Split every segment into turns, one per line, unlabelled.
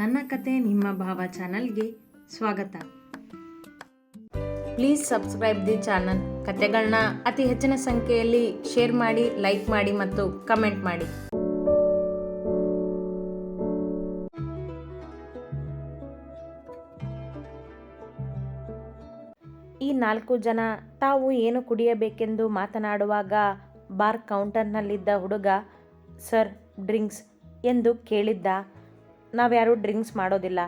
ನನ್ನ ಕತೆ ನಿಮ್ಮ ಭಾವ ಚಾನಲ್ಗೆ ಸ್ವಾಗತ. Please subscribe the channel. ಕತೆಗಳನ್ನ ಅತಿ ಹೆಚ್ಚಿನ ಸಂಖ್ಯೆಯಲ್ಲಿ ಶೇರ್ ಮಾಡಿ, ಲೈಕ್ ಮಾಡಿ ಮತ್ತು ಕಮೆಂಟ್ ಮಾಡಿ. ಈ ನಾಲ್ಕು ಜನ ತಾವು ಏನು ಕುಡಿಯಬೇಕೆಂದು ಮಾತನಾಡುವಾಗ ಬಾರ್ ಕೌಂಟರ್ನಲ್ಲಿದ್ದ ಹುಡುಗ, ಸರ್, ಡ್ರಿಂಕ್ಸ್ ಎಂದು ಕೇಳಿದ್ದ ನಾವ್ಯಾರೂ ಡ್ರಿಂಕ್ಸ್ ಮಾಡೋದಿಲ್ಲ.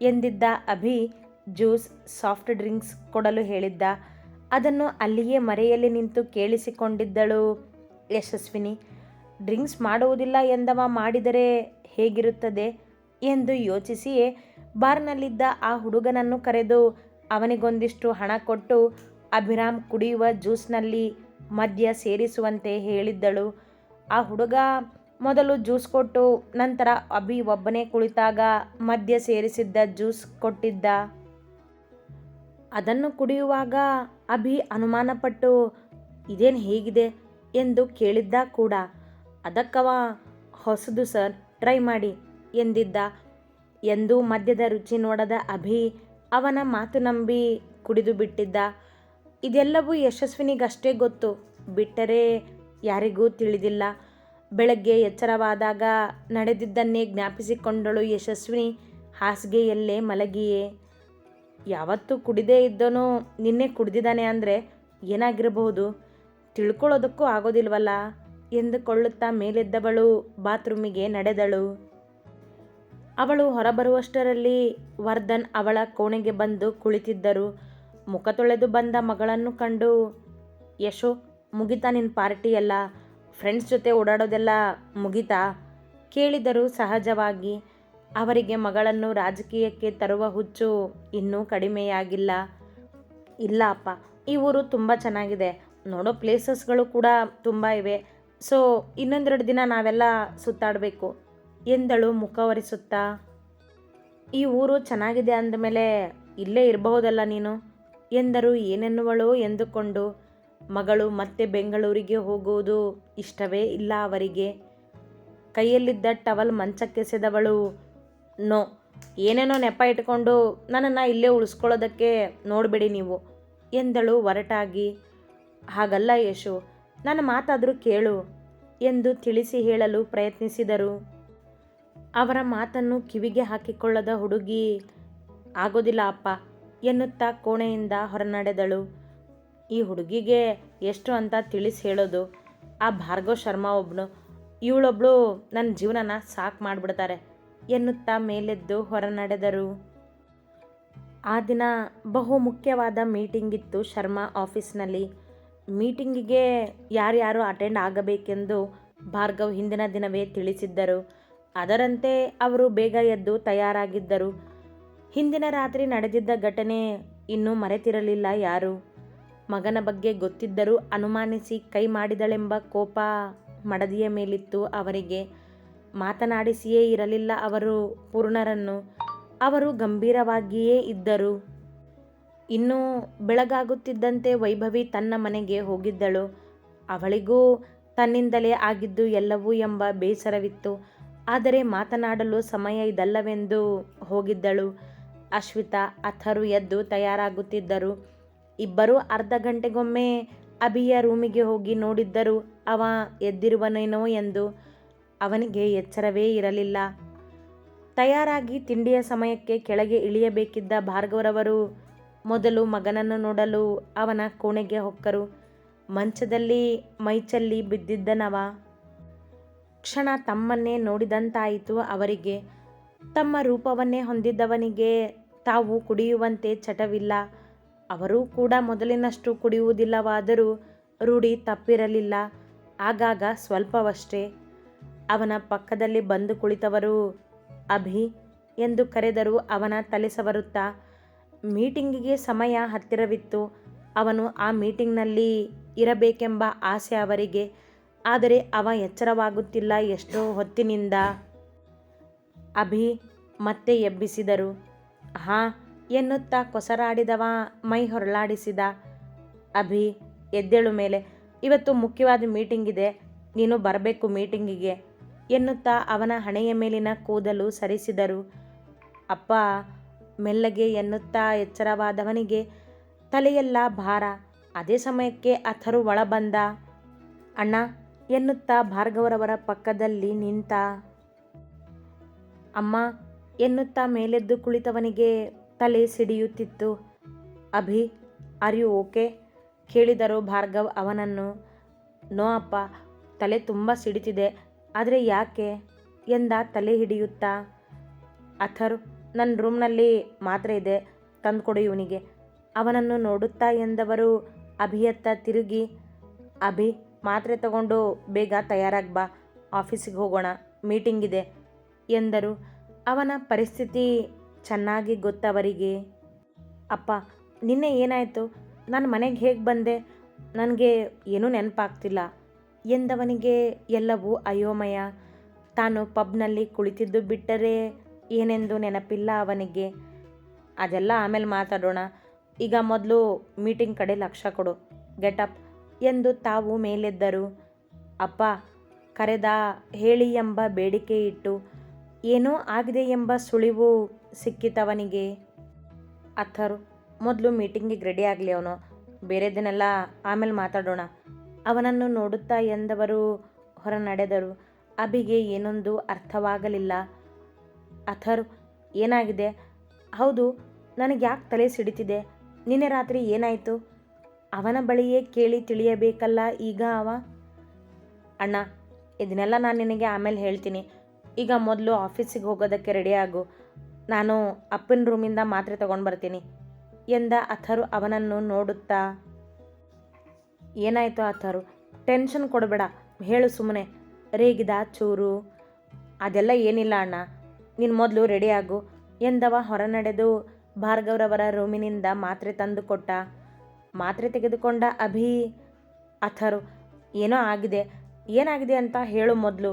ಎಂದಿದ್ದ ಅಭಿ ಜ್ಯೂಸ್, ಸಾಫ್ಟ್ ಡ್ರಿಂಕ್ಸ್ ಕೊಡಲು ಹೇಳಿದ್ದ. ಅದನ್ನು ಅಲ್ಲಿಯೇ ಮರೆಯಲ್ಲಿ ನಿಂತು ಕೇಳಿಸಿಕೊಂಡಿದ್ದಳು ಯಶಸ್ವಿನಿ. ಡ್ರಿಂಕ್ಸ್ ಮಾಡುವುದಿಲ್ಲ ಎಂದವ ಮಾಡಿದರೆ ಹೇಗಿರುತ್ತದೆ ಎಂದು ಯೋಚಿಸಿಯೇ ಬಾರ್ನಲ್ಲಿದ್ದ ಆ ಹುಡುಗನನ್ನು ಕರೆದು, ಅವನಿಗೊಂದಿಷ್ಟು ಹಣ ಕೊಟ್ಟು ಅಭಿರಾಮ್ ಕುಡಿಯುವ ಜ್ಯೂಸ್ನಲ್ಲಿ ಮದ್ಯ ಸೇರಿಸುವಂತೆ ಹೇಳಿದ್ದಳು. ಆ ಹುಡುಗ ಮೊದಲು ಜ್ಯೂಸ್ ಕೊಟ್ಟು ನಂತರ ಅಭಿ ಒಬ್ಬನೇ ಕುಳಿತಾಗ ಮದ್ಯ ಸೇರಿಸಿದ್ದ ಜ್ಯೂಸ್ ಕೊಟ್ಟಿದ್ದ. ಅದನ್ನು ಕುಡಿಯುವಾಗ ಅಭಿ ಅನುಮಾನಪಟ್ಟು, ಇದೇನು ಹೇಗಿದೆ? ಎಂದು ಕೇಳಿದ್ದ ಕೂಡ. ಅದಕ್ಕವ ಹೊಸದು ಸರ್, ಟ್ರೈ ಮಾಡಿ, ಎಂದಿದ್ದ. ಎಂದು ಮದ್ಯದ ರುಚಿ ನೋಡದ ಅಭಿ ಅವನ ಮಾತು ನಂಬಿ ಕುಡಿದು ಬಿಟ್ಟಿದ್ದ. ಇದೆಲ್ಲವೂ ಯಶಸ್ವಿನಿಗಷ್ಟೇ ಗೊತ್ತು. ಬಿಟ್ಟರೆ ಯಾರಿಗೂ ತಿಳಿದಿಲ್ಲ. ಬೆಳಗ್ಗೆ ಎಚ್ಚರವಾದಾಗ ನಡೆದಿದ್ದನ್ನೇ ಜ್ಞಾಪಿಸಿಕೊಂಡಳು ಯಶಸ್ವಿನಿ. ಹಾಸಿಗೆಯಲ್ಲೇ ಮಲಗಿಯೇ, ಯಾವತ್ತೂ ಕುಡಿದೇ ಇದ್ದನೋ, ನಿನ್ನೆ ಕುಡಿದಿದ್ದಾನೆ ಅಂದರೆ ಏನಾಗಿರಬಹುದು? ತಿಳ್ಕೊಳ್ಳೋದಕ್ಕೂ ಆಗೋದಿಲ್ವಲ್ಲ? ಎಂದುಕೊಳ್ಳುತ್ತಾ ಮೇಲೆದ್ದವಳು ಬಾತ್ರೂಮಿಗೆ ನಡೆದಳು. ಅವಳು ಹೊರಬರುವಷ್ಟರಲ್ಲಿ ವರ್ಧನ್ ಅವಳ ಕೋಣೆಗೆ ಬಂದು ಕುಳಿತಿದ್ದರು. ಮುಖ ತೊಳೆದು ಬಂದ ಮಗಳನ್ನು ಕಂಡು, ಯಶೋ, ಮುಗಿತಾ ನಿನ್ನ ಪಾರ್ಟಿ ಎಲ್ಲ ಫ್ರೆಂಡ್ಸ್ ಜೊತೆ ಓಡಾಡೋದೆಲ್ಲ ಮುಗಿತಾ ಕೇಳಿದರು ಸಹಜವಾಗಿ ಅವರಿಗೆ ಮಗಳನ್ನು ರಾಜಕೀಯಕ್ಕೆ ತರುವ ಹುಚ್ಚು ಇನ್ನೂ ಕಡಿಮೆಯಾಗಿಲ್ಲ. ಇಲ್ಲ ಅಪ್ಪ, ಈ ಊರು ತುಂಬ ಚೆನ್ನಾಗಿದೆ. ನೋಡೋ ಪ್ಲೇಸಸ್ಗಳು ಕೂಡ ತುಂಬ ಇವೆ. ಸೊ ಇನ್ನೊಂದೆರಡು ದಿನ ನಾವೆಲ್ಲ ಸುತ್ತಾಡಬೇಕು ಎಂದಳು ಮುಖವರಿಸುತ್ತಾ. ಈ ಊರು ಚೆನ್ನಾಗಿದೆ ಅಂದಮೇಲೆ ಇಲ್ಲೇ ಇರಬಹುದಲ್ಲ ನೀನು? ಎಂದರು ಏನೆನ್ನುವಳು ಎಂದುಕೊಂಡು ಮಗಳು ಮತ್ತೆ ಬೆಂಗಳೂರಿಗೆ ಹೋಗುವುದು ಇಷ್ಟವೇ ಇಲ್ಲ ಅವರಿಗೆ. ಕೈಯಲ್ಲಿದ್ದ ಟವಲ್ ಮಂಚಕ್ಕೆಸೆದವಳು, ನೋ, ಏನೇನೋ ನೆಪ ಇಟ್ಕೊಂಡು ನನ್ನನ್ನು ಇಲ್ಲೇ ಉಳಿಸ್ಕೊಳ್ಳೋದಕ್ಕೆ ನೋಡಬೇಡಿ ನೀವು, ಎಂದಳು ಒರಟಾಗಿ. ಹಾಗಲ್ಲ ಯಶು ನನ್ನ ಮಾತಾದರೂ ಕೇಳು, ಎಂದು ತಿಳಿಸಿ ಹೇಳಲು ಪ್ರಯತ್ನಿಸಿದರು. ಅವರ ಮಾತನ್ನು ಕಿವಿಗೆ ಹಾಕಿಕೊಳ್ಳದ ಹುಡುಗಿ, ಆಗೋದಿಲ್ಲ ಅಪ್ಪ, ಎನ್ನುತ್ತಾ ಕೋಣೆಯಿಂದ ಹೊರನಡೆದಳು. ಈ ಹುಡುಗಿಗೆ ಎಷ್ಟು ಅಂತ ತಿಳಿಸಿ ಹೇಳೋದು. ಆ ಭಾರ್ಗವ್ ಶರ್ಮಾ ಒಬ್ಬನು ಇವಳೊಬ್ಳು ನನ್ನ ಜೀವನನ ಸಾಕು ಮಾಡಿಬಿಡ್ತಾರೆ ಎನ್ನುತ್ತಾ ಮೇಲೆದ್ದು ಹೊರನಡೆದರು ಆ ದಿನ ಬಹು ಮುಖ್ಯವಾದ ಮೀಟಿಂಗ್ ಇತ್ತು ಶರ್ಮಾ ಆಫೀಸ್ನಲ್ಲಿ. ಮೀಟಿಂಗಿಗೆ ಯಾರ್ಯಾರು ಅಟೆಂಡ್ ಆಗಬೇಕೆಂದು ಭಾರ್ಗವ್ ಹಿಂದಿನ ದಿನವೇ ತಿಳಿಸಿದ್ದರು. ಅದರಂತೆ ಅವರು ಬೇಗ ಎದ್ದು ತಯಾರಾಗಿದ್ದರು. ಹಿಂದಿನ ರಾತ್ರಿ ನಡೆದಿದ್ದ ಘಟನೆ ಇನ್ನೂ ಮರೆತಿರಲಿಲ್ಲ ಯಾರು. ಮಗನ ಬಗ್ಗೆ ಗೊತ್ತಿದ್ದರೂ ಅನುಮಾನಿಸಿ ಕೈ ಮಾಡಿದಳೆಂಬ ಕೋಪ ಮಡದಿಯ ಮೇಲಿತ್ತು ಅವರಿಗೆ. ಮಾತನಾಡಿಸಿಯೇ ಇರಲಿಲ್ಲ ಅವರು ಪೂರ್ಣರನ್ನು. ಅವರು ಗಂಭೀರವಾಗಿಯೇ ಇದ್ದರು. ಇನ್ನು ಬೆಳಗಾಗುತ್ತಿದ್ದಂತೆ ವೈಭವಿ ತನ್ನ ಮನೆಗೆ ಹೋಗಿದ್ದಳು. ಅವಳಿಗೂ ತನ್ನಿಂದಲೇ ಆಗಿದ್ದು ಎಲ್ಲವೂ ಎಂಬ ಬೇಸರವಿತ್ತು. ಆದರೆ ಮಾತನಾಡಲು ಸಮಯ ಇದಲ್ಲವೆಂದು ಹೋಗಿದ್ದಳು. ಅಶ್ವಿತಾ ಅಥರು ಎದ್ದು ತಯಾರಾಗುತ್ತಿದ್ದರು. ಇಬ್ಬರೂ ಅರ್ಧ ಗಂಟೆಗೊಮ್ಮೆ ಅಭಿಯ ರೂಮಿಗೆ ಹೋಗಿ ನೋಡಿದ್ದರು. ಅವ ಎದ್ದಿರುವನೇನೋ ಎಂದು. ಅವನಿಗೆ ಎಚ್ಚರವೇ ಇರಲಿಲ್ಲ. ತಯಾರಾಗಿ ತಿಂಡಿಯ ಸಮಯಕ್ಕೆ ಕೆಳಗೆ ಇಳಿಯಬೇಕಿದ್ದ ಭಾರ್ಗವರವರು ಮೊದಲು ಮಗನನ್ನು ನೋಡಲು ಅವನ ಕೋಣೆಗೆ ಹೊಕ್ಕರು. ಮಂಚದಲ್ಲಿ ಮೈಚಲ್ಲಿ ಬಿದ್ದಿದ್ದನವ. ಕ್ಷಣ ತಮ್ಮನ್ನೇ ನೋಡಿದಂತಾಯಿತು ಅವರಿಗೆ. ತಮ್ಮ ರೂಪವನ್ನೇ ಹೊಂದಿದ್ದವನಿಗೆ ತಾವು ಕುಡಿಯುವಂತೆ ಚಟವಿಲ್ಲ. ಅವರೂ ಕೂಡ ಮೊದಲಿನಷ್ಟು ಕುಡಿಯುವುದಿಲ್ಲವಾದರೂ ರೂಢಿ ತಪ್ಪಿರಲಿಲ್ಲ. ಆಗಾಗ ಸ್ವಲ್ಪವಷ್ಟೇ. ಅವನ ಪಕ್ಕದಲ್ಲಿ ಬಂದು ಕುಳಿತವರು, ಅಭಿ ಎಂದು ಕರೆದರು ಅವನ ತಲೆ ಸವರುತ್ತಾ, ಮೀಟಿಂಗಿಗೆ ಸಮಯ ಹತ್ತಿರವಿತ್ತು. ಅವನು ಆ ಮೀಟಿಂಗ್ನಲ್ಲಿ ಇರಬೇಕೆಂಬ ಆಸೆ ಅವರಿಗೆ. ಆದರೆ ಅವ ಎಚ್ಚರವಾಗುತ್ತಿಲ್ಲ ಎಷ್ಟೋ ಹೊತ್ತಿನಿಂದ. ಅಭಿ ಮತ್ತೆ ಎಬ್ಬಿಸಿದರು, ಹಾಂ ಎನ್ನುತ್ತಾ ಕೊಸರಾಡಿದವ, ಮೈ ಹೊರಳಾಡಿಸಿದ ಅಭಿ, ಎದ್ದೇಳು ಮೇಲೆ. ಇವತ್ತು ಮುಖ್ಯವಾದ ಮೀಟಿಂಗ್ ಇದೆ. ನೀನು ಬರಬೇಕು ಮೀಟಿಂಗಿಗೆ ಎನ್ನುತ್ತಾ ಅವನ ಹಣೆಯ ಮೇಲಿನ ಕೂದಲು ಸರಿಸಿದರು. ಅಪ್ಪ, ಮೆಲ್ಲಗೆ ಎನ್ನುತ್ತಾ ಎಚ್ಚರವಾದವನಿಗೆ, ತಲೆಯೆಲ್ಲ ಭಾರ. ಅದೇ ಸಮಯಕ್ಕೆ ಅಥರು ಒಳ ಬಂದ ಅಣ್ಣ, ಎನ್ನುತ್ತಾ ಭಾರ್ಗವರವರ ಪಕ್ಕದಲ್ಲಿ ನಿಂತ. ಅಮ್ಮ, ಎನ್ನುತ್ತಾ ಮೇಲೆದ್ದು ಕುಳಿತವನಿಗೆ ತಲೆ ಸಿಡಿಯುತ್ತಿತ್ತು. ಅಭಿ, ಆರ್ ಯು ಓಕೆ ಕೇಳಿದರು ಭಾರ್ಗವ್ ಅವನನ್ನು, ನೋ ಅಪ್ಪ, ತಲೆ ತುಂಬ ಸಿಡಿತಿದೆ. ಆದರೆ ಯಾಕೆ ಎಂದ ತಲೆ ಹಿಡಿಯುತ್ತಾ. ಅಥರ್ ನನ್ನ ರೂಮ್ನಲ್ಲಿ ಮಾತ್ರ ಇದೆ, ತಂದುಕೊಡು ಇವನಿಗೆ ಅವನನ್ನು ನೋಡುತ್ತಾ ಎಂದವರು ಅಭಿಯತ್ತ ತಿರುಗಿ, ಅಭಿ, ಮಾತ್ರೆ ತಗೊಂಡು ಬೇಗ ತಯಾರಾಗಿ ಬಾ. ಆಫೀಸಿಗೆ ಹೋಗೋಣ. ಮೀಟಿಂಗ್ ಇದೆ ಎಂದರು. ಅವನ ಪರಿಸ್ಥಿತಿ ಚೆನ್ನಾಗಿ ಗೊತ್ತವರಿಗೆ ಅಪ್ಪ, ನಿನ್ನೆ ಏನಾಯಿತು? ನಾನು ಮನೆಗೆ ಹೇಗೆ ಬಂದೆ? ನನಗೆ ಏನೂ ನೆನಪಾಗ್ತಿಲ್ಲ. ಎಂದವನಿಗೆ ಎಲ್ಲವೂ ಅಯೋಮಯ. ತಾನು ಪಬ್ನಲ್ಲಿ ಕುಳಿತಿದ್ದು ಬಿಟ್ಟರೆ ಏನೆಂದು ನೆನಪಿಲ್ಲ ಅವನಿಗೆ. ಅದೆಲ್ಲ ಆಮೇಲೆ ಮಾತಾಡೋಣ. ಈಗ ಮೊದಲು ಮೀಟಿಂಗ್ ಕಡೆ ಲಕ್ಷ್ಯ ಕೊಡು. ಗೆಟಪ್ ಎಂದು ತಾವು ಮೇಲೆದ್ದರು. ಅಪ್ಪ, ಕರೆದ ಹೇಳಿ ಎಂಬ ಬೇಡಿಕೆ ಇಟ್ಟು, ಏನೋ ಆಗಿದೆ ಎಂಬ ಸುಳಿವು ಸಿಕ್ಕಿತವನಿಗೆ? ಅಥರು, ಮೊದಲು ಮೀಟಿಂಗಿಗೆ ರೆಡಿ ಆಗಲಿ ಅವನು. ಬೇರೆದನ್ನೆಲ್ಲ ಆಮೇಲೆ ಮಾತಾಡೋಣ. ಅವನನ್ನು ನೋಡುತ್ತಾ ಎಂದವರು ಹೊರ ನಡೆದರು ಅಭಿಗೆ ಏನೊಂದು ಅರ್ಥವಾಗಲಿಲ್ಲ. ಅಥರ್, ಏನಾಗಿದೆ? ಹೌದು, ನನಗೆ ಯಾಕೆ ತಲೆ ಸಿಡಿತಿದೆ? ನಿನ್ನೆ ರಾತ್ರಿ ಏನಾಯಿತು? ಅವನ ಬಳಿಯೇ ಕೇಳಿ ತಿಳಿಯಬೇಕಲ್ಲ ಈಗ ಅವ? ಅಣ್ಣ, ಇದನ್ನೆಲ್ಲ ನಾನು ನಿನಗೆ ಆಮೇಲೆ ಹೇಳ್ತೀನಿ. ಈಗ ಮೊದಲು ಆಫೀಸಿಗೆ ಹೋಗೋದಕ್ಕೆ ರೆಡಿ ಆಗು. ನಾನು ಅಪ್ಪನ ರೂಮಿಂದ ಮಾತ್ರೆ ತಗೊಂಡು ಬರ್ತೀನಿ. ಎಂದ ಅಥರು ಅವನನ್ನು ನೋಡುತ್ತಾ, ಏನಾಯಿತು ಅಥರು? ಟೆನ್ಷನ್ ಕೊಡಬೇಡ, ಹೇಳು ಸುಮ್ಮನೆ ರೇಗಿದ ಚೂರು, ಅದೆಲ್ಲ ಏನಿಲ್ಲ ಅಣ್ಣ, ನೀನು ಮೊದಲು ರೆಡಿ ಆಗು. ಎಂದವ ಹೊರ ನಡೆದು ಭಾರ್ಗವ್ರವರ ರೂಮಿನಿಂದ ಮಾತ್ರೆ ತಂದು ಕೊಟ್ಟ. ಮಾತ್ರೆ ತೆಗೆದುಕೊಂಡ ಅಭಿ, ಅಥರು, ಏನೋ ಆಗಿದೆ, ಏನಾಗಿದೆ ಅಂತ ಹೇಳು ಮೊದಲು.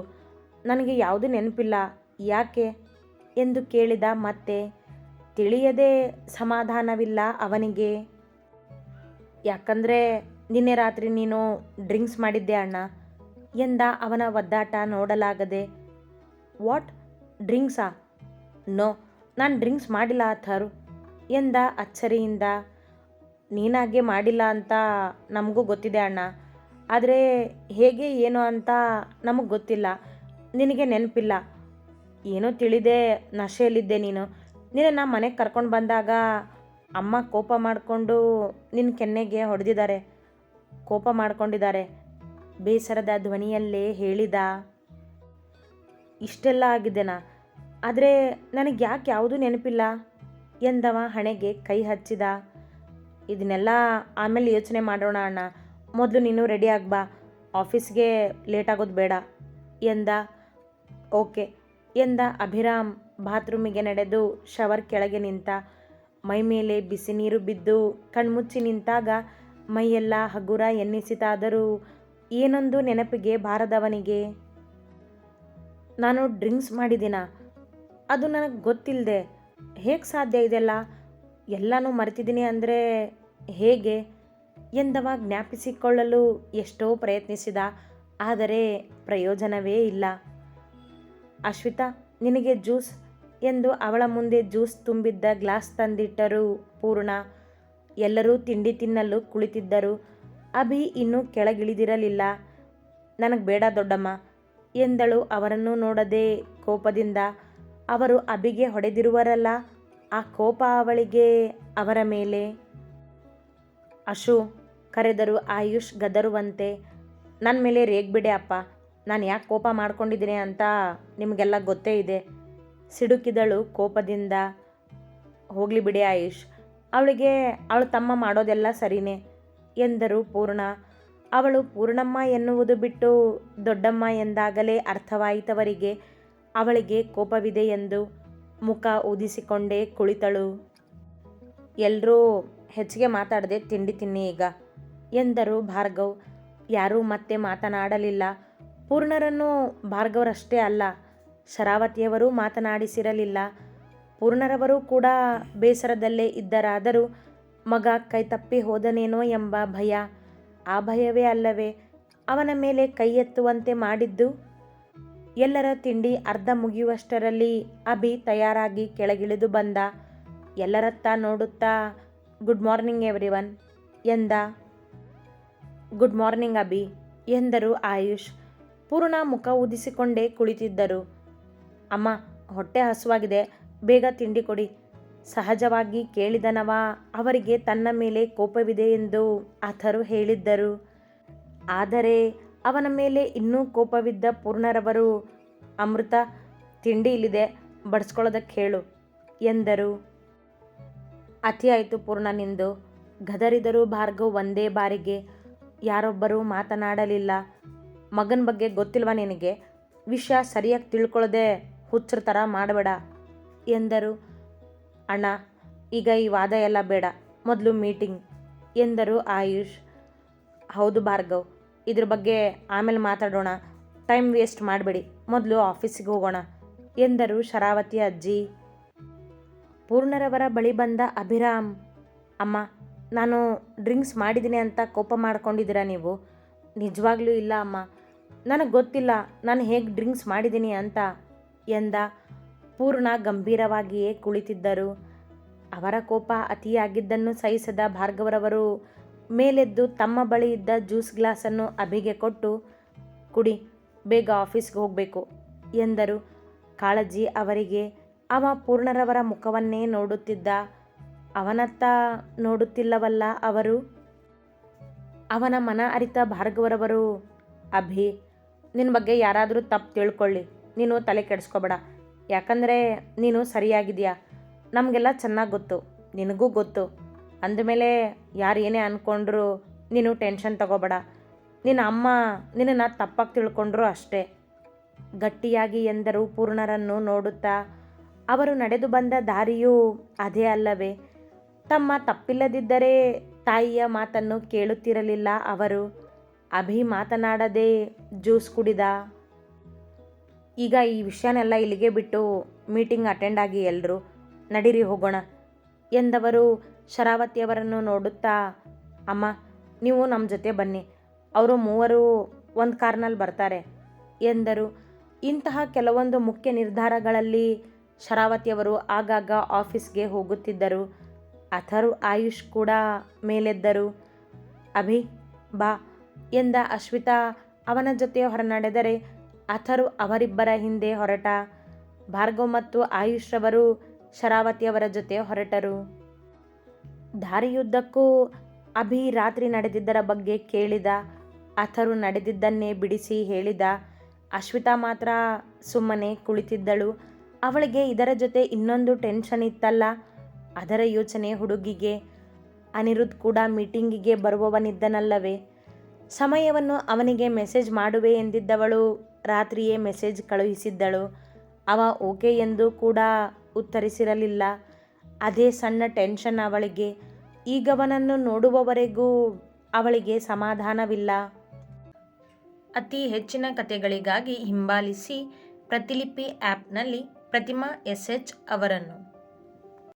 ನನಗೆ ಯಾವುದೂ ನೆನಪಿಲ್ಲ, ಯಾಕೆ? ಎಂದು ಕೇಳಿದ ಮತ್ತೆ, ತಿಳಿಯದೆ ಸಮಾಧಾನವಿಲ್ಲ ಅವನಿಗೆ? ಯಾಕಂದರೆ ನಿನ್ನೆ ರಾತ್ರಿ ನೀನು ಡ್ರಿಂಕ್ಸ್ ಮಾಡಿದ್ದೆ ಅಣ್ಣ, ಎಂದ ಅವನ ಒದ್ದಾಟ ನೋಡಲಾಗದೆ. ವಾಟ್? ಡ್ರಿಂಕ್ಸಾ? ನೋ, ನಾನು ಡ್ರಿಂಕ್ಸ್ ಮಾಡಿಲ್ಲ ಥರು, ಎಂದ ಅಚ್ಚರಿಯಿಂದ. ನೀನಾಗೆ ಮಾಡಿಲ್ಲ ಅಂತ ನಮಗೂ ಗೊತ್ತಿದೆ ಅಣ್ಣ, ಆದರೆ ಹೇಗೆ, ಏನು ಅಂತ ನಮಗೆ ಗೊತ್ತಿಲ್ಲ, ನಿನಗೆ ನೆನಪಿಲ್ಲ. ಏನೋ ತಿಳಿದೆ ನಶೆಯಲ್ಲಿದ್ದೆ ನೀನು. ನೀನು ನಾ ಮನೆಗೆ ಕರ್ಕೊಂಡು ಬಂದಾಗ ಅಮ್ಮ ಕೋಪ ಮಾಡಿಕೊಂಡು ನಿನ್ನ ಕೆನ್ನೆಗೆ ಹೊಡೆದಿದ್ದಾರೆ. ಕೋಪ ಮಾಡಿಕೊಂಡಿದ್ದಾರೆ. ಬೇಸರದ ಧ್ವನಿಯಲ್ಲೇ ಹೇಳಿದ. ಇಷ್ಟೆಲ್ಲ ಆಗಿದೆನಾ ಆದರೆ ನನಗೆ ಯಾಕೆ ಯಾವುದೂ ನೆನಪಿಲ್ಲ ಎಂದವ ಹಣೆಗೆ ಕೈ ಹಚ್ಚಿದ. ಇದನ್ನೆಲ್ಲ ಆಮೇಲೆ ಯೋಚನೆ ಮಾಡೋಣ ಅಣ್ಣ. ಮೊದಲು ನೀನು ರೆಡಿ ಬಾ ಆಫೀಸ್ಗೆ ಲೇಟ್ ಆಗೋದು ಬೇಡ ಎಂದ. ಓಕೆ. ಎಂದ ಅಭಿರಾಮ್ ಬಾತ್ರೂಮಿಗೆ ನಡೆದು ಶವರ್ ಕೆಳಗೆ ನಿಂತ ಮೈ ಮೇಲೆ ಬಿಸಿ ನೀರು ಬಿದ್ದು ಕಣ್ಮುಚ್ಚಿ ನಿಂತಾಗ ಮೈಯೆಲ್ಲ ಹಗುರ ಎನ್ನಿಸಿತಾದರೂ ಏನೊಂದು ನೆನಪಿಗೆ ಬಾರದವನಿಗೆ? ನಾನು ಡ್ರಿಂಕ್ಸ್ ಮಾಡಿದ್ದೀನ ಅದು ನನಗೆ ಗೊತ್ತಿಲ್ಲದೆ ಹೇಗೆ ಸಾಧ್ಯ ಇದೆಲ್ಲ? ಎಲ್ಲನೂ ಮರೆತಿದ್ದೀನಿ ಅಂದರೆ ಹೇಗೆ? ಎಂದವ ಜ್ಞಾಪಿಸಿಕೊಳ್ಳಲು ಎಷ್ಟೋ ಪ್ರಯತ್ನಿಸಿದ, ಆದರೆ ಪ್ರಯೋಜನವೇ ಇಲ್ಲ. ಅಶ್ವಿತಾ, ನಿನಗೆ ಜ್ಯೂಸ್? ಎಂದು ಅವಳ ಮುಂದೆ ಜ್ಯೂಸ್ ತುಂಬಿದ್ದ ಗ್ಲಾಸ್ ತಂದಿಟ್ಟರು ಪೂರ್ಣ. ಎಲ್ಲರೂ ತಿಂಡಿ ತಿನ್ನಲು ಕುಳಿತಿದ್ದರು. ಅಭಿ ಇನ್ನೂ ಕೆಳಗಿಳಿದಿರಲಿಲ್ಲ. ನನಗೆ ಬೇಡ ದೊಡ್ಡಮ್ಮ, ಎಂದಳು ಅವರನ್ನು ನೋಡದೆ ಕೋಪದಿಂದ. ಅವರು ಅಭಿಗೆ ಹೊಡೆದಿರುವರಲ್ಲ, ಆ ಕೋಪ ಅವಳಿಗೆ ಅವರ ಮೇಲೆ. ಅಶು, ಕರೆದರು ಆಯುಷ್ ಗದರುವಂತೆ. ನನ್ನ ಮೇಲೆ ರೇಗ್ಬಿಡೆ ಅಪ್ಪ. ನಾನು ಯಾಕೆ ಕೋಪ ಮಾಡ್ಕೊಂಡಿದ್ದೀನಿ ಅಂತ ನಿಮಗೆಲ್ಲ ಗೊತ್ತೇ ಇದೆ. ಸಿಡುಕಿದಳು ಕೋಪದಿಂದ ಹೋಗಲಿ ಬಿಡಿ ಆಯುಷ್. ಅವಳಿಗೆ ಅವಳು ತಮ್ಮ ಮಾಡೋದೆಲ್ಲ ಸರಿನೇ ಎಂದರು ಪೂರ್ಣ. ಅವಳು ಪೂರ್ಣಮ್ಮ ಎನ್ನುವುದು ಬಿಟ್ಟು ದೊಡ್ಡಮ್ಮ ಎಂದಾಗಲೇ ಅರ್ಥವಾಯಿತವರಿಗೆ ಅವಳಿಗೆ ಕೋಪವಿದೆ ಎಂದು ಮುಖ ಊದಿಸಿಕೊಂಡೇ ಕುಳಿತಳು. ಎಲ್ಲರೂ ಹೆಚ್ಚಿಗೆ ಮಾತಾಡದೆ ತಿಂಡಿ ತಿನ್ನಿ ಈಗ ಎಂದರು ಭಾರ್ಗವ್. ಯಾರೂ ಮತ್ತೆ ಮಾತನಾಡಲಿಲ್ಲ. ಪೂರ್ಣರನ್ನು ಭಾರ್ಗವರಷ್ಟೇ ಅಲ್ಲ, ಶರಾವತಿಯವರು ಮಾತನಾಡಿಸಿರಲಿಲ್ಲ. ಪೂರ್ಣರವರು ಕೂಡ ಬೇಸರದಲ್ಲೇ ಇದ್ದರಾದರೂ ಮಗ ಕೈ ತಪ್ಪಿ ಹೋದನೇನೋ ಎಂಬ ಭಯ, ಆ ಭಯವೇ ಅಲ್ಲವೇ? ಅವನ ಮೇಲೆ ಕೈ ಎತ್ತುವಂತೆ ಮಾಡಿದ್ದು? ಎಲ್ಲರ ತಿಂಡಿ ಅರ್ಧ ಮುಗಿಯುವಷ್ಟರಲ್ಲಿ ಅಭಿ ತಯಾರಾಗಿ ಕೆಳಗಿಳಿದು ಬಂದ, ಎಲ್ಲರತ್ತ ನೋಡುತ್ತಾ, ಗುಡ್ ಮಾರ್ನಿಂಗ್ ಎವ್ರಿವನ್ ಎಂದ. ಗುಡ್ ಮಾರ್ನಿಂಗ್ ಅಭಿ ಎಂದರು ಆಯುಷ್. ಪೂರ್ಣ ಮುಖ ಉದಿಸಿಕೊಂಡೇ ಕುಳಿತಿದ್ದರು. ಅಮ್ಮ, ಹೊಟ್ಟೆ ಹಸುವಾಗಿದೆ. ಬೇಗ ತಿಂಡಿ ಕೊಡಿ. ಸಹಜವಾಗಿ ಕೇಳಿದನವ? ಅವರಿಗೆ ತನ್ನ ಮೇಲೆ ಕೋಪವಿದೆ ಎಂದು ಅಥರು ಹೇಳಿದ್ದರು. ಆದರೆ ಅವನ ಮೇಲೆ ಇನ್ನೂ ಕೋಪವಿದ್ದ ಪೂರ್ಣರವರು, ಅಮೃತ, ತಿಂಡಿ ಇಲ್ಲಿದೆ. ಬಡಿಸ್ಕೊಳ್ಳೋದಕ್ಕೆ ಹೇಳು ಎಂದರು. ಅತಿಯಾಯಿತು ಪೂರ್ಣ ನಿಂದು. ಗದರಿದರು ಭಾರ್ಗವ್ ಒಂದೇ ಬಾರಿಗೆ. ಯಾರೊಬ್ಬರೂ ಮಾತನಾಡಲಿಲ್ಲ. ಮಗನ ಬಗ್ಗೆ ಗೊತ್ತಿಲ್ವಾ ನಿನಗೆ? ವಿಷಯ ಸರಿಯಾಗಿ ತಿಳ್ಕೊಳ್ಳದೆ ಹುಚ್ಚರ ಥರ ಮಾಡಬೇಡ ಎಂದರು. ಅಣ್ಣ, ಈಗ ಈ ವಾದ ಎಲ್ಲ ಬೇಡ, ಮೊದಲು ಮೀಟಿಂಗ್ ಎಂದರು ಆಯುಷ್. ಹೌದು ಭಾರ್ಗವ್, ಇದ್ರ ಬಗ್ಗೆ ಆಮೇಲೆ ಮಾತಾಡೋಣ, ಟೈಮ್ ವೇಸ್ಟ್ ಮಾಡಬೇಡಿ, ಮೊದಲು ಆಫೀಸಿಗೆ ಹೋಗೋಣ ಎಂದರು ಶರಾವತಿ ಅಜ್ಜಿ. ಪೂರ್ಣರವರ ಬಳಿ ಬಂದ ಅಭಿರಾಮ್, ಅಮ್ಮ, ನಾನು ಡ್ರಿಂಕ್ಸ್ ಮಾಡಿದ್ದೀನಿ ಅಂತ ಕೋಪ ಮಾಡ್ಕೊಂಡಿದ್ದೀರಾ ನೀವು? ನಿಜವಾಗ್ಲೂ ಇಲ್ಲ, ಅಮ್ಮ. ನನಗೆ ಗೊತ್ತಿಲ್ಲ, ನಾನು ಹೇಗೆ ಡ್ರಿಂಕ್ಸ್ ಮಾಡಿದ್ದೀನಿ ಅಂತ ಎಂದ ಪೂರ್ಣ ಗಂಭೀರವಾಗಿಯೇ ಕುಳಿತಿದ್ದರು. ಅವರ ಕೋಪ ಅತಿಯಾಗಿದ್ದನ್ನು ಸಹಿಸದ ಭಾರ್ಗವರವರು ಮೇಲೆದ್ದು ತಮ್ಮ ಬಳಿ ಇದ್ದ ಜ್ಯೂಸ್ ಗ್ಲಾಸನ್ನು ಅಭಿಗೆ ಕೊಟ್ಟು, ಕುಡಿ, ಬೇಗ ಆಫೀಸ್ಗೆ ಹೋಗಬೇಕು, ಎಂದರು. ಕಾಳಜಿ ಅವರಿಗೆ, ಅವ ಪೂರ್ಣರವರ ಮುಖವನ್ನೇ ನೋಡುತ್ತಿದ್ದ. ಅವನತ್ತ ನೋಡುತ್ತಿಲ್ಲವಲ್ಲ ಅವರು? ಅವನ ಮನ ಅರಿತ ಭಾರ್ಗವರವರು, ಅಭಿ ನಿನ್ನ ಬಗ್ಗೆ ಯಾರಾದರೂ ತಪ್ಪು ತಿಳ್ಕೊಳ್ಳಿ. ನೀನು ತಲೆ ಕೆಡಿಸ್ಕೋಬೇಡ. ಯಾಕಂದರೆ ನೀನು ಸರಿಯಾಗಿದೆಯಾ? ನಮಗೆಲ್ಲ ಚೆನ್ನಾಗಿ ಗೊತ್ತು. ನಿನಗೂ ಗೊತ್ತು. ಅಂದಮೇಲೆ ಯಾರು ಏನೇ ಅಂದ್ಕೊಂಡ್ರು ನೀನು ಟೆನ್ಷನ್ ತಗೋಬೇಡ. ನಿನ್ನ ಅಮ್ಮ ನಿನ್ನನ್ನು ತಪ್ಪಾಗಿ ತಿಳ್ಕೊಂಡ್ರು ಅಷ್ಟೇ. ಗಟ್ಟಿಯಾಗಿ ಎಂದರು ಪೂರ್ಣರನ್ನು ನೋಡುತ್ತಾ, ಅವರು ನಡೆದು ಬಂದ ದಾರಿಯೂ ಅದೇ ಅಲ್ಲವೇ. ತಮ್ಮ ತಪ್ಪಿಲ್ಲದಿದ್ದರೆ ತಾಯಿಯ ಮಾತನ್ನು ಕೇಳುತ್ತಿರಲಿಲ್ಲ ಅವರು. ಅಭಿ ಮಾತನಾಡದೆ ಜ್ಯೂಸ್ ಕುಡಿದ. ಈಗ ಈ ವಿಷಯನೆಲ್ಲ ಇಲ್ಲಿಗೆ ಬಿಟ್ಟು ಮೀಟಿಂಗ್ ಅಟೆಂಡ್ ಆಗಿ ಎಲ್ಲರೂ ನಡೀರಿ ಹೋಗೋಣ ಎಂದವರು ಶರಾವತಿಯವರನ್ನು ನೋಡುತ್ತಾ, ಅಮ್ಮ, ನೀವು ನಮ್ಮ ಜೊತೆ ಬನ್ನಿ, ಅವರು ಮೂವರು ಒಂದು ಕಾರ್ನಲ್ಲಿ ಬರ್ತಾರೆ ಎಂದರು. ಇಂತಹ ಕೆಲವೊಂದು ಮುಖ್ಯ ನಿರ್ಧಾರಗಳಲ್ಲಿ ಶರಾವತಿಯವರು ಆಗಾಗ ಆಫೀಸ್ಗೆ ಹೋಗುತ್ತಿದ್ದರು. ಅಥರು ಆಯುಷ್ ಕೂಡ ಮೇಲೆದ್ದರು. ಅಭಿ, ಬಾ ಎಂದ ಅಶ್ವಿತಾ, ಅವನ ಜೊತೆ ಹೊರನಡೆದರೆ ಅಥರು ಅವರಿಬ್ಬರ ಹಿಂದೆ ಹೊರಟ. ಭಾರ್ಗವ್ ಮತ್ತು ಆಯುಷ್ರವರು ಶರಾವತಿಯವರ ಜೊತೆ ಹೊರಟರು. ದಾರಿಯುದ್ದಕ್ಕೂ ಅಭಿ ರಾತ್ರಿ ನಡೆದಿದ್ದರ ಬಗ್ಗೆ ಕೇಳಿದ, ಅಥರು ನಡೆದಿದ್ದನ್ನೇ ಬಿಡಿಸಿ ಹೇಳಿದ. ಅಶ್ವಿತಾ ಮಾತ್ರ ಸುಮ್ಮನೆ ಕುಳಿತಿದ್ದಳು. ಅವಳಿಗೆ ಇದರ ಜೊತೆ ಇನ್ನೊಂದು ಟೆನ್ಷನ್ ಇತ್ತಲ್ಲ. ಅದರ ಯೋಚನೆ ಹುಡುಗಿಗೆ, ಅನಿರುದ್ಧ ಕೂಡ ಮೀಟಿಂಗಿಗೆ ಬರುವವನಿದ್ದನಲ್ಲವೇ. ಸಮಯವನ್ನು ಅವನಿಗೆ ಮೆಸೇಜ್ ಮಾಡುವೆ ಎಂದಿದ್ದವಳು. ರಾತ್ರಿಯೇ ಮೆಸೇಜ್ ಕಳುಹಿಸಿದ್ದಳು. ಅವ ಓಕೆ ಎಂದು ಕೂಡ ಉತ್ತರಿಸಿರಲಿಲ್ಲ. ಅದೇ ಸಣ್ಣ ಟೆನ್ಷನ್ ಅವಳಿಗೆ. ಈಗವನನ್ನು ನೋಡುವವರೆಗೂ ಅವಳಿಗೆ ಸಮಾಧಾನವಿಲ್ಲ. ಅತಿ ಹೆಚ್ಚಿನ ಕತೆಗಳಿಗಾಗಿ ಹಿಂಬಾಲಿಸಿ ಪ್ರತಿಲಿಪಿ ಆ್ಯಪ್ನಲ್ಲಿ ಪ್ರತಿಮಾ ಎಸ್ ಎಚ್ ಅವರನ್ನು.